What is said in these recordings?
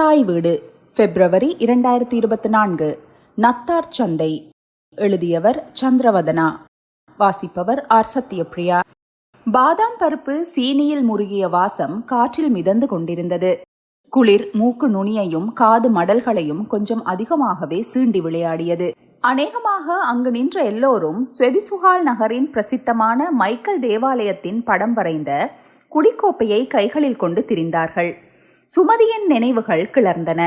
தாய் வீடு பிப்ரவரி இரண்டாயிரத்தி இருபத்தி நான்கு. நத்தார் சந்தை. எழுதியவர் சந்திரவதனா. வாசிப்பவர் ஆர் சத்யபிரியா. பாதாம் பருப்பு சீனியில் முருகிய வாசம் காற்றில் மிதந்து கொண்டிருந்தது. குளிர் மூக்கு நுனியையும் காது மடல்களையும் கொஞ்சம் அதிகமாகவே சீண்டி விளையாடியது. அநேகமாக அங்கு நின்ற எல்லோரும் ஸ்வெபிசுஹால் நகரின் பிரசித்தமான மைக்கேல் தேவாலயத்தின் படம் வரைந்த குடிக்கோப்பையை கைகளில் கொண்டு திரிந்தார்கள். சுமதியின் நினைவுகள் கிளர்ந்தன.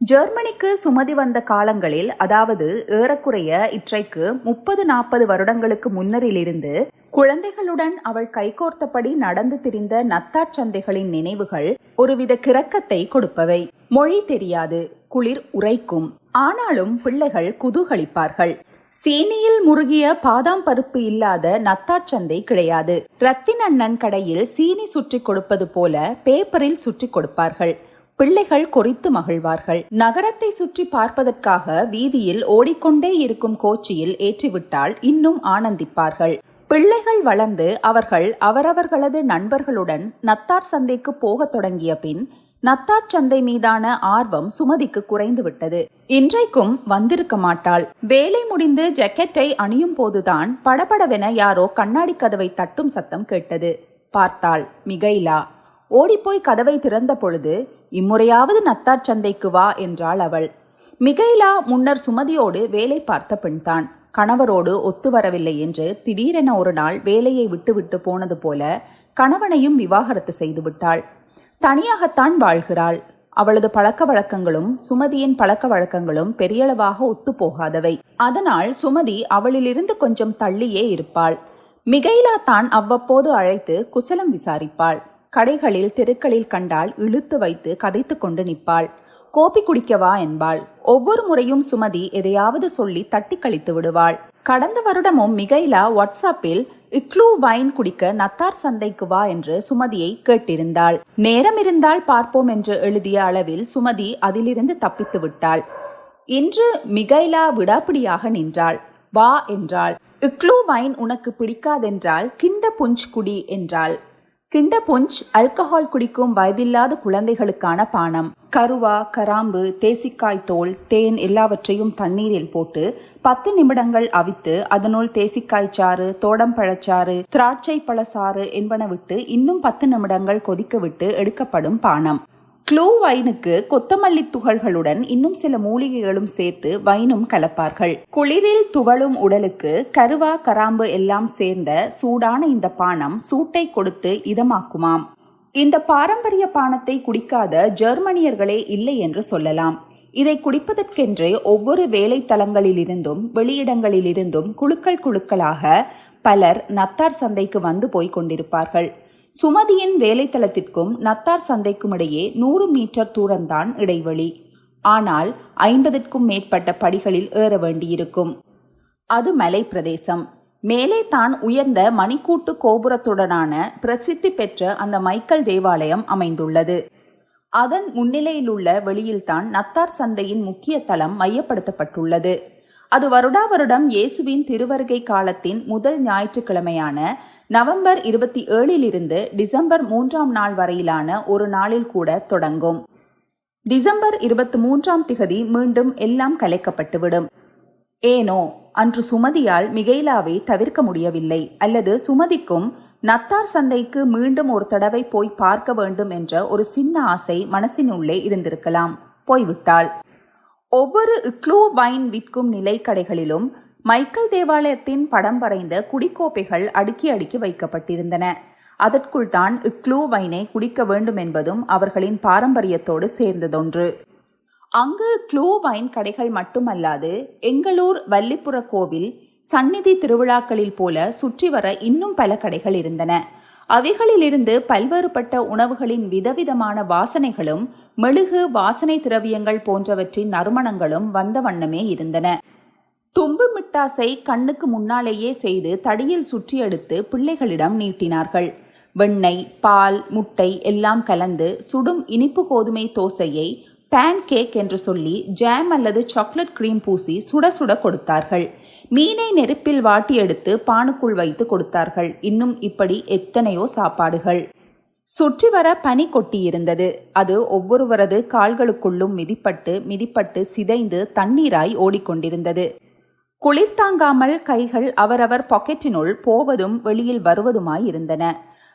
ஜெர்மனிக்கு சுமதி வந்த காலங்களில் அதாவது ஏறக்குறைய இற்றைக்கு முப்பது நாற்பது வருடங்களுக்கு முன்னரிலிருந்து குழந்தைகளுடன் அவள் கைகோர்த்தபடி நடந்து திரிந்த நத்தார் சந்தைகளின் நினைவுகள் ஒருவித கிறக்கத்தை கொடுப்பவை. மொழி தெரியாது குளிர் உரைக்கும். ஆனாலும் பிள்ளைகள் குதூகலிப்பார்கள். சீனியில் முருகிய பாதாம் பருப்பு இல்லாத நத்தார் சந்தை கிடையாது. ரத்தின் அண்ணன் கடையில் சீனி சுற்றி கொடுப்பது போல பேப்பரில் சுற்றி கொடுப்பார்கள். பிள்ளைகள் கொறித்து மகிழ்வார்கள். நகரத்தை சுற்றி பார்ப்பதற்காக வீதியில் ஓடிக்கொண்டே இருக்கும் கோச்சியில் ஏற்றிவிட்டால் இன்னும் ஆனந்திப்பார்கள். பிள்ளைகள் வளர்ந்து அவர்கள் அவரவர்களது நண்பர்களுடன் நத்தார் சந்தைக்கு போகத் தொடங்கிய பின் நத்தார் சந்தை மீதான ஆர்வம் சுமதிக்கு குறைந்து விட்டது இன்றைக்கும் வந்திருக்க மாட்டாள். வேலை முடிந்து ஜக்கெட்டை அணியும் போதுதான் படபடவென யாரோ கண்ணாடி கதவை தட்டும் சத்தம் கேட்டது. பார்த்தாள் மிகைலா. ஓடிப்போய் கதவை திறந்த பொழுது இம்முறையாவது நத்தார் சந்தைக்கு வா என்றாள் அவள். மிகைலா முன்னர் சுமதியோடு வேலை பார்த்த பெண்தான். கணவரோடு ஒத்து வரவில்லை என்று திடீரென ஒரு நாள் வேலையை விட்டுவிட்டு போனது போல கணவனையும் விவாகரத்து செய்துவிட்டாள். தனியாகத்தான் வாழ்கிறாள். அவளது பழக்க வழக்கங்களும் சுமதியின் பழக்க வழக்கங்களும் பெரியளவாக ஒத்துப்போகாதவை. அதனால் சுமதி அவளிலிருந்து கொஞ்சம் தள்ளியே இருப்பாள். மிகைலா தான் அவ்வப்போது அழைத்து குசலம் விசாரிப்பாள். கடைகளில் தெருக்களில் கண்டால் இழுத்து வைத்து கதைத்து கொண்டு நிற்பாள். கோப்பி குடிக்கவா என்பாள். ஒவ்வொரு முறையும் சுமதி எதையாவது சொல்லி தட்டி கழித்து விடுவாள். கடந்த வருடமும் மிகைலா வாட்ஸ்அப்பில் இக்ளூ வைன் குடிக்க நத்தார் சந்தைக்கு வா என்று சுமதியை கேட்டிருந்தாள். நேரம் இருந்தால் பார்ப்போம் என்று எழுதிய அளவில் சுமதி அதிலிருந்து தப்பித்து விட்டாள். இன்று மிகைலா விடாப்பிடியாக நின்றாள். வா என்றாள். இக்ளூ வைன் உனக்கு பிடிக்காதென்றால் கிண்ட புஞ்ச் குடி என்றாள். கிண்ட புஞ்ச் அல்கஹால் குடிக்கும் வயதில்லாத குழந்தைகளுக்கான பானம். கருவா கராம்பு தேசிக்காய் தோல் தேன் எல்லாவற்றையும் தண்ணீரில் போட்டு பத்து நிமிடங்கள் அவித்து அதனுள் தேசிக்காய் சாறு தோடம்பழச்சாறு திராட்சை பழச்சாறு என்பன விட்டு இன்னும் பத்து நிமிடங்கள் கொதிக்க விட்டு எடுக்கப்படும் பானம். க்ளூ வைனுக்கு கொத்தமல்லி துகள்களுடன் இன்னும் சில மூலிகைகளும் சேர்த்து வைனும் கலப்பார்கள். குளிரில் துவளும் உடலுக்கு கருவா கராம்பு எல்லாம் சேர்ந்த சூடான இந்த பானம் சூட்டை கொடுத்து இதமாக்குமாம். இந்த பாரம்பரிய பானத்தை குடிக்காத ஜெர்மனியர்களே இல்லை என்று சொல்லலாம். இதை குடிப்பதற்கென்றே ஒவ்வொரு வேலை தலங்களிலிருந்தும் வெளியிடங்களிலிருந்தும் குழுக்கள் குழுக்களாக பலர் நத்தார் சந்தைக்கு வந்து போய் கொண்டிருப்பார்கள். சுமதியின் வேலைத்தளத்திற்கும் நத்தார் சந்தைக்கும் இடையே நூறு மீட்டர் தூரம்தான் இடைவெளி. ஆனால் ஐம்பதற்கும் மேற்பட்ட படிகளில் ஏற வேண்டியிருக்கும். அது மலை பிரதேசம் மேலே தான் உயர்ந்த மணிக்கூட்டு கோபுரத்துடனான பிரசித்தி பெற்ற அந்த மைக்கேல் தேவாலயம் அமைந்துள்ளது. அதன் முன்னிலையிலுள்ள வெளியில்தான் நத்தார் சந்தையின் முக்கிய தளம் மையப்படுத்தப்பட்டுள்ளது. அது வருடா வருடம் இயேசுவின் திருவருகை காலத்தின் முதல் ஞாயிற்றுக்கிழமையான நவம்பர் இருபத்தி ஏழிலிருந்து டிசம்பர் மூன்றாம் நாள் வரையிலான ஒரு நாளில் கூட தொடங்கும். டிசம்பர் இருபத்தி மூன்றாம் திகதி மீண்டும் எல்லாம் கலைக்கப்பட்டுவிடும். ஏனோ அன்று சுமதியால் மிகைலாவை தவிர்க்க முடியவில்லை அல்லது சுமதிக்கும் நத்தார் சந்தைக்கு மீண்டும் ஒரு தடவை போய் பார்க்க வேண்டும் என்ற ஒரு சின்ன ஆசை மனசினுள்ளே இருந்திருக்கலாம். போய்விட்டாள். ஒவ்வொரு இக்ளூ வைன் விற்கும் நிலை கடைகளிலும் மைக்கேல் தேவாலயத்தின் படம் வரைந்த குடிக்கோப்பைகள் அடுக்கி அடுக்கி வைக்கப்பட்டிருந்தன. அதற்குள் தான் இக்ளூ வைனை குடிக்க வேண்டும் என்பதும் அவர்களின் பாரம்பரியத்தோடு சேர்ந்ததொன்று. அங்கு க்ளூ வைன் கடைகள் மட்டுமல்லாது எங்களூர் வல்லிப்புற கோவில் சந்நிதி திருவிழாக்களில் போல சுற்றி வர இன்னும் பல கடைகள் இருந்தன. அவைகளிலிருந்து பல்வேறுபட்ட உணவுகளின் விதவிதமான வாசனைகளும் மெழுகு வாசனை திரவியங்கள் போன்றவற்றின் நறுமணங்களும் வந்த வண்ணமே இருந்தன. தும்பு மிட்டாசை கண்ணுக்கு முன்னாலேயே செய்து தடியில் சுற்றி எடுத்து பிள்ளைகளிடம் நீட்டினார்கள். வெண்ணெய் பால் முட்டை எல்லாம் கலந்து சுடும் இனிப்பு கோதுமை தோசையை பேன் கேக் என்று சொல்லி ஜாம் அல்லது சாக்லேட் கிரீம் பூசி சுட சுட கொடுத்தார்கள். மீனை நெருப்பில் வாட்டி எடுத்து பானுக்குள் வைத்து கொடுத்தார்கள். இன்னும் இப்படி எத்தனையோ சாப்பாடுகள். சுற்றி வர பனி கொட்டியிருந்தது. அது ஒவ்வொருவரது கால்களுக்குள்ளும் மிதிப்பட்டு மிதிப்பட்டு சிதைந்து தண்ணீராய் ஓடிக்கொண்டிருந்தது. குளிர் தாங்காமல் கைகள் அவரவர் பாக்கெட்டினுள் போவதும் வெளியில் வருவதுமாயிருந்தன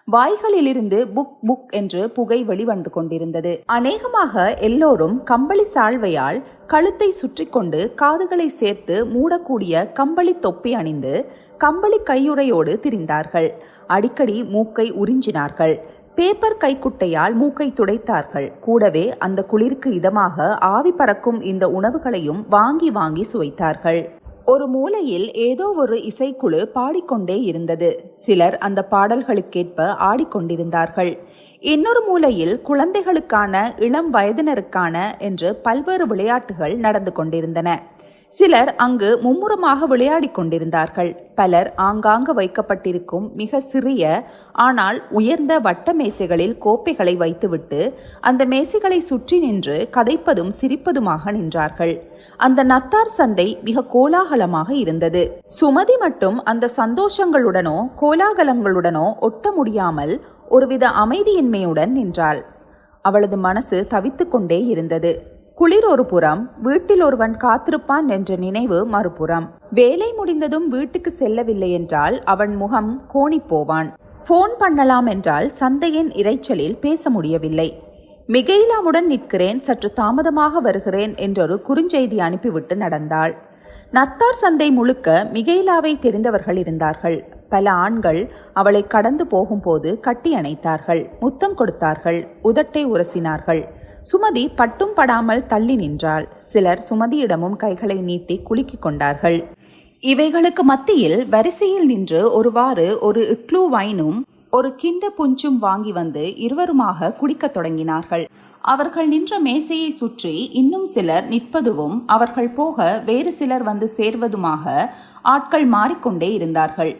வாய்களிலிருந்து புக் புக் என்று புகை வெளிவந்து கொண்டிருந்தது. அநேகமாக எல்லோரும் கம்பளி சால்வையால் கழுத்தை சுற்றி கொண்டு காதுகளை சேர்த்து மூடக்கூடிய கம்பளி தொப்பி அணிந்து கம்பளி கையுறையோடு திரிந்தார்கள். அடிக்கடி மூக்கை உறிஞ்சினார்கள். பேப்பர் கைக்குட்டையால் மூக்கை துடைத்தார்கள். கூடவே அந்த குளிருக்கு இதமாக ஆவி பறக்கும் இந்த உணவுகளையும் வாங்கி வாங்கி சுவைத்தார்கள். ஒரு மூலையில் ஏதோ ஒரு இசைக்குழு பாடிக்கொண்டே இருந்தது. சிலர் அந்த பாடல்களுக்கேற்ப ஆடிக்கொண்டிருந்தார்கள். இன்னொரு மூலையில் குழந்தைகளுக்கான இளம் வயதினருக்கான என்று பல்வேறு விளையாட்டுகள் நடந்து கொண்டிருந்தன. சிலர் அங்கு மும்முரமாக விளையாடிக் கொண்டிருந்தார்கள். பலர் ஆங்காங்கு வைக்கப்பட்டிருக்கும் மிக சிறிய ஆனால் உயர்ந்த வட்ட மேசைகளில் கோப்பைகளை வைத்துவிட்டு அந்த மேசைகளை சுற்றி நின்று கதைப்பதும் சிரிப்பதுமாக நின்றார்கள். அந்த நத்தார் சந்தை மிக கோலாகலமாக இருந்தது. சுமதி மட்டும் அந்த சந்தோஷங்களுடனோ கோலாகலங்களுடனோ ஒட்ட முடியாமல் ஒருவித அமைதியின்மையுடன் நின்றாள். அவளது மனசு தவித்துக்கொண்டே இருந்தது. குளிர் ஒரு புறம் வீட்டில் ஒருவன் காத்திருப்பான் என்ற நினைவு மறுபுறம். வேலை முடிந்ததும் வீட்டுக்கு செல்லவில்லை என்றால் அவன் முகம் கோணிப் போவான் போன் பண்ணலாம் என்றால் சந்தையின் இரைச்சலில் பேச முடியவில்லை. மிகைலாவுடன் நிற்கிறேன் சற்று தாமதமாக வருகிறேன் என்றொரு குறுஞ்செய்தி அனுப்பிவிட்டு நடந்தாள். நத்தார் சந்தை முழுக்க மிகைலாவை தெரிந்தவர்கள் இருந்தார்கள். பல ஆண்கள் அவளை கடந்து போகும்போது கட்டி அணைத்தார்கள். முத்தம் கொடுத்தார்கள். உதட்டை உரசினார்கள். சுமதி பட்டும் படாமல் தள்ளி நின்றாள். சிலர் சுமதியிடமும் கைகளை நீட்டி குலுக்கிக் கொண்டார்கள். இவைகளுக்கு மத்தியில் வரிசையில் நின்று ஒருவாறு ஒரு இக்ளூ வைனும் ஒரு கிண்ட புஞ்சும் வாங்கி வந்து இருவருமாக குடிக்கத் தொடங்கினார்கள். அவர்கள் நின்ற மேசையை சுற்றி இன்னும் சிலர் நிற்பதுவும் அவர்கள் போக வேறு சிலர் வந்து சேர்வதுமாக ஆட்கள் மாறிக்கொண்டே இருந்தார்கள்.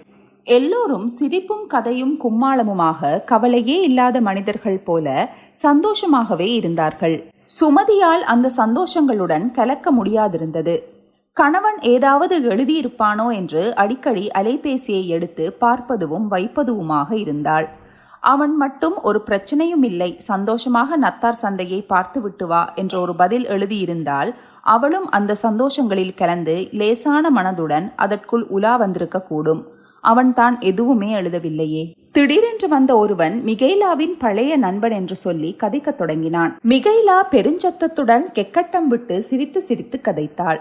எல்லோரும் சிரிப்பும் கதையும் கும்மாளமுமாக கவலையே இல்லாத மனிதர்கள் போல சந்தோஷமாகவே இருந்தார்கள். சுமதியால் அந்த சந்தோஷங்களுடன் கலக்க முடியாதிருந்தது. கணவன் ஏதாவது எழுதியிருப்பானோ என்று அடிக்கடி அலைபேசியை எடுத்து பார்ப்பதுவும் வைப்பதுவுமாக இருந்தாள். அவன் மட்டும் ஒரு பிரச்சனையும் இல்லை சந்தோஷமாக நத்தார் சந்தையை பார்த்து விட்டு வா என்ற ஒரு பதில் எழுதியிருந்தால் அவளும் அந்த சந்தோஷங்களில் கலந்து லேசான மனதுடன் அதற்குள் உலா வந்திருக்க கூடும் அவன் தான் எதுவுமே எழுதவில்லையே. திடீரென்று வந்த ஒருவன் மிகைலாவின் பழைய நண்பன் என்று சொல்லி கதைக்கத் தொடங்கினான். மிகைலா பெருஞ்சத்தத்துடன் கெக்கட்டம் விட்டு சிரித்து சிரித்து கதைத்தாள்.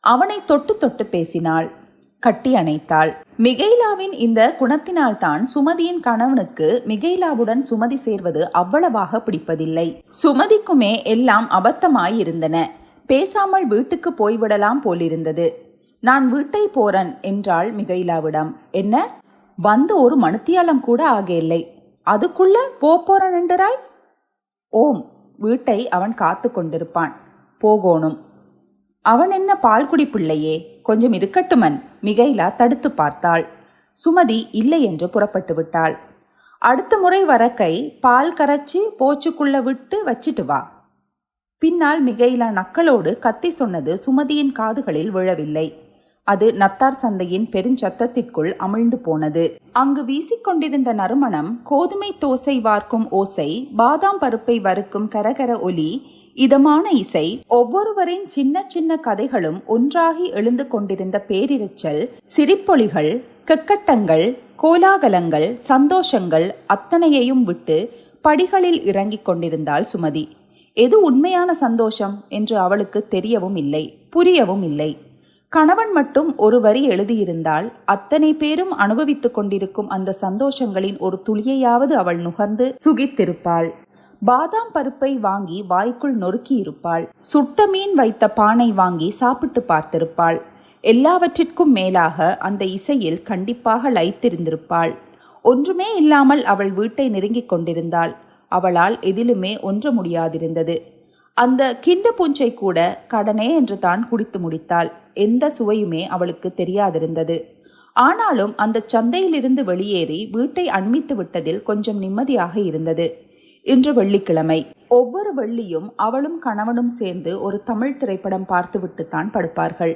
அவனை தொட்டு தொட்டு பேசினாள். கட்டி அணைத்தாள். மிகைலாவின் இந்த குணத்தினால்தான் சுமதியின் கணவனுக்கு மிகைலாவுடன் சுமதி சேர்வது அவ்வளவாக பிடிப்பதில்லை. சுமதிக்குமே எல்லாம் அபத்தமாயிருந்தன. பேசாமல் வீட்டுக்கு போய்விடலாம் போலிருந்தது. நான் வீட்டை போறன் என்றாள் மிகைலாவிடம். என்ன? வந்து ஒரு மணித்தியாலம் கூட ஆகையில்லை அதுக்குள்ள போ போறன் என்றாய்? ஓம். வீட்டை அவன் காத்து கொண்டிருப்பான். போகோணும். அவன் என்ன பால்குடி பிள்ளையே? கொஞ்சம் இருக்கட்டுமன். மிகைலா தடுத்து பார்த்தாள். சுமதி இல்லை என்று புறப்பட்டு விட்டாள். அடுத்த முறை வரக்கை பால் கரைச்சி போச்சுக்குள்ள விட்டு வச்சிட்டு வா. பின்னால் மிகைலா நக்களோடு கத்தி சொன்னது சுமதியின் காதுகளில் விழவில்லை. அது நத்தார் சந்தையின் பெருஞ்சத்தத்திற்குள் அமிழ்ந்து போனது. அங்கு வீசிக்கொண்டிருந்த நறுமணம் கோதுமை தோசை வார்க்கும் ஓசை பாதாம் பருப்பை வறுக்கும் கரகர ஒலி இதமான இசை ஒவ்வொருவரின் சின்ன சின்ன கதைகளும் ஒன்றாகி எழுந்து கொண்டிருந்த பேரிரைச்சல் சிரிப்பொலிகள் கெக்கட்டங்கள் கோலாகலங்கள் சந்தோஷங்கள் அத்தனையையும் விட்டு படிகளில் இறங்கிக் கொண்டிருந்தாள் சுமதி. எது உண்மையான சந்தோஷம் என்று அவளுக்கு தெரியவும் இல்லை புரியவும் இல்லை. கணவன் மட்டும் ஒரு வரி எழுதியிருந்தால் அத்தனை பேரும் அனுபவித்துக் கொண்டிருக்கும் அந்த சந்தோஷங்களின் ஒரு துளியையாவது அவள் நுகர்ந்து சுகித்திருப்பாள். பாதாம் பருப்பை வாங்கி வாய்க்குள் நொறுக்கி இருப்பாள் சுட்ட மீன் வைத்த பானை வாங்கி சாப்பிட்டு பார்த்திருப்பாள். எல்லாவற்றிற்கும் மேலாக அந்த இசையில் கண்டிப்பாக லயித்திருந்திருப்பாள். ஒன்றுமே இல்லாமல் அவள் வீட்டை நெருங்கிக் கொண்டிருந்தாள். அவளால் எதிலுமே ஒன்ற முடியாதிருந்தது. அந்த கிண்ட பூஞ்சை கூட கடனே என்று தான் குடித்து முடித்தாள். எந்த சுவையுமே அவளுக்கு தெரியாதிருந்தது. ஆனாலும் அந்த சந்தையிலிருந்து வெளியேறி வீட்டை அண்மித்து விட்டதில் கொஞ்சம் நிம்மதியாக இருந்தது. இன்று வெள்ளிக்கிழமை. ஒவ்வொரு வெள்ளியும் அவளும் கணவனும் சேர்ந்து ஒரு தமிழ் திரைப்படம் பார்த்துவிட்டுத்தான் படுப்பார்கள்.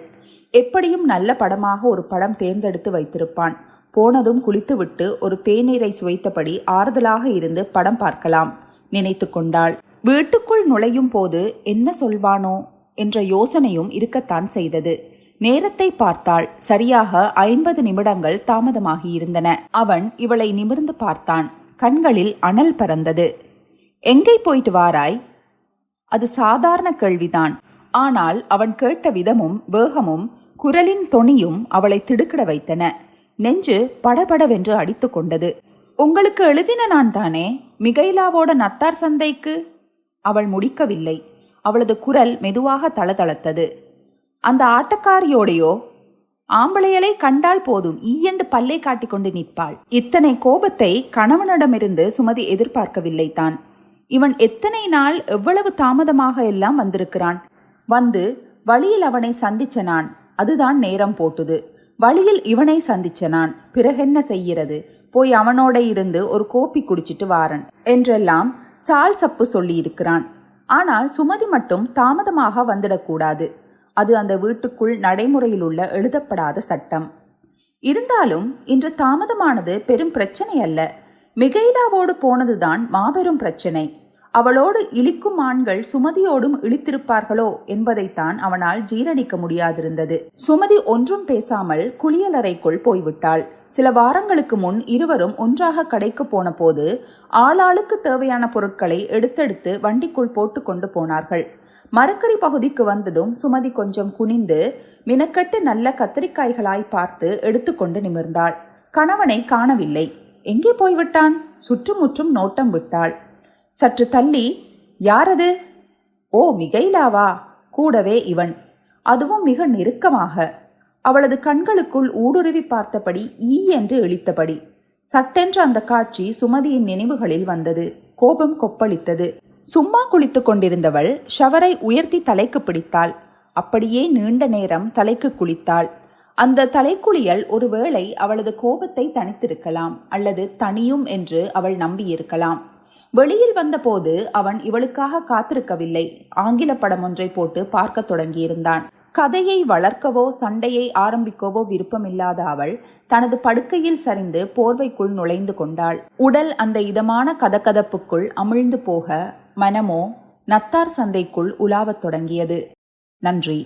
எப்படியும் நல்ல படமாக ஒரு படம் தேர்ந்தெடுத்து வைத்திருப்பான். போனதும் குளித்துவிட்டு ஒரு தேநீரை சுவைத்தபடி ஆறுதலாக இருந்து படம் பார்க்கலாம் நினைத்து கொண்டாள். வீட்டுக்குள் நுழையும் போது என்ன சொல்வானோ என்ற யோசனையும் இருக்கத்தான் செய்தது. நேரத்தை பார்த்தால் சரியாக ஐம்பது நிமிடங்கள் தாமதமாகியிருந்தன அவன் இவளை நிமிர்ந்து பார்த்தான். கண்களில் அனல் பறந்தது. எங்கே போயிட்டு வாராய்? அது சாதாரண கேள்விதான். ஆனால் அவன் கேட்ட விதமும் வேகமும் குரலின் தொனியும் அவளை திடுக்கிட வைத்தன. நெஞ்சு படபடவென்று அடித்து கொண்டது. உங்களுக்கு எழுதின நான் தானே மிகைலாவோட நத்தார் சந்தைக்கு? அவள் முடிக்கவில்லை. அவளது குரல் மெதுவாக தளதளத்தது. அந்த ஆட்டக்காரியோடையோ ஆம்பளையலை கண்டால் போதும் ஈயண்டு பல்லை காட்டிக்கொண்டு நிற்பாள். இத்தனை கோபத்தை கணவனிடமிருந்து சுமதி எதிர்பார்க்கவில்லை தான். இவன் எத்தனை நாள் எவ்வளவு தாமதமாக எல்லாம் வந்திருக்கிறான். வந்து வழியில் அவனை சந்திச்ச நான் அதுதான் நேரம் போட்டுது. வழியில் இவனை சந்திச்ச நான் பிறகென்ன செய்கிறது? போய் அவனோட இருந்து ஒரு கோப்பி குடிச்சிட்டு வாரன். என்றெல்லாம் சால் சப்பு சொல்லியிருக்கிறான். ஆனால் சுமதி மட்டும் தாமதமாக வந்துடக்கூடாது. அது அந்த வீட்டுக்குள் நடைமுறையில் உள்ள எழுதப்படாத சட்டம். இருந்தாலும் இன்று தாமதமானது பெரும் பிரச்சனை அல்ல மிகைதாவோடு போனதுதான் மாபெரும் பிரச்சனை. அவளோடு இழிக்கும் ஆண்கள் சுமதியோடும் இழித்திருப்பார்களோ என்பதைத்தான் அவனால் ஜீரணிக்க முடியாதிருந்தது. சுமதி ஒன்றும் பேசாமல் குளியலறைக்குள் போய்விட்டாள். சில வாரங்களுக்கு முன் இருவரும் ஒன்றாக கடைக்கு போன போது ஆளாளுக்கு தேவையான பொருட்களை எடுத்தெடுத்து வண்டிக்குள் போட்டுக்கொண்டு போனார்கள். மரக்கறி பகுதிக்கு வந்ததும் சுமதி கொஞ்சம் குனிந்து மினக்கட்டு நல்ல கத்தரிக்காய்களாய் பார்த்து எடுத்துக்கொண்டு நிமிர்ந்தாள். கணவனை காணவில்லை. எங்கே போய்விட்டான்? சுற்றுமுற்றும் நோட்டம் விட்டாள். சற்று தள்ளி யாரது? ஓ மிகைலாவா? கூடவே இவன். அதுவும் மிக நெருக்கமாக. அவளது கண்களுக்குள் ஊடுருவி பார்த்தபடி ஈ என்று இழித்தபடி சட்டென்று அந்த காட்சி சுமதியின் நினைவுகளில் வந்தது. கோபம் கொப்பளித்தது. சும்மா குளித்துக் கொண்டிருந்தவள் ஷவரை உயர்த்தி தலைக்கு பிடித்தாள். அப்படியே நீண்ட நேரம் தலைக்கு குளித்தாள். அந்த தலைக்குளியல் ஒருவேளை அவளது கோபத்தை தனித்திருக்கலாம் அல்லது தனியும் என்று அவள் நம்பியிருக்கலாம். வெளியில் வந்தபோது அவன் இவளுக்காக காத்திருக்கவில்லை. ஆங்கில படம் ஒன்றை போட்டு பார்க்க தொடங்கியிருந்தான். கதையை வளர்க்கவோ சண்டையை ஆரம்பிக்கவோ விருப்பமில்லாத அவள் தனது படுக்கையில் சரிந்து போர்வைக்குள் நுழைந்து கொண்டாள். உடல் அந்த இதமான கதகதப்புக்குள் அமிழ்ந்து போக மனமோ நத்தார் சந்தைக்குள் உலாவத் தொடங்கியது. நன்றி.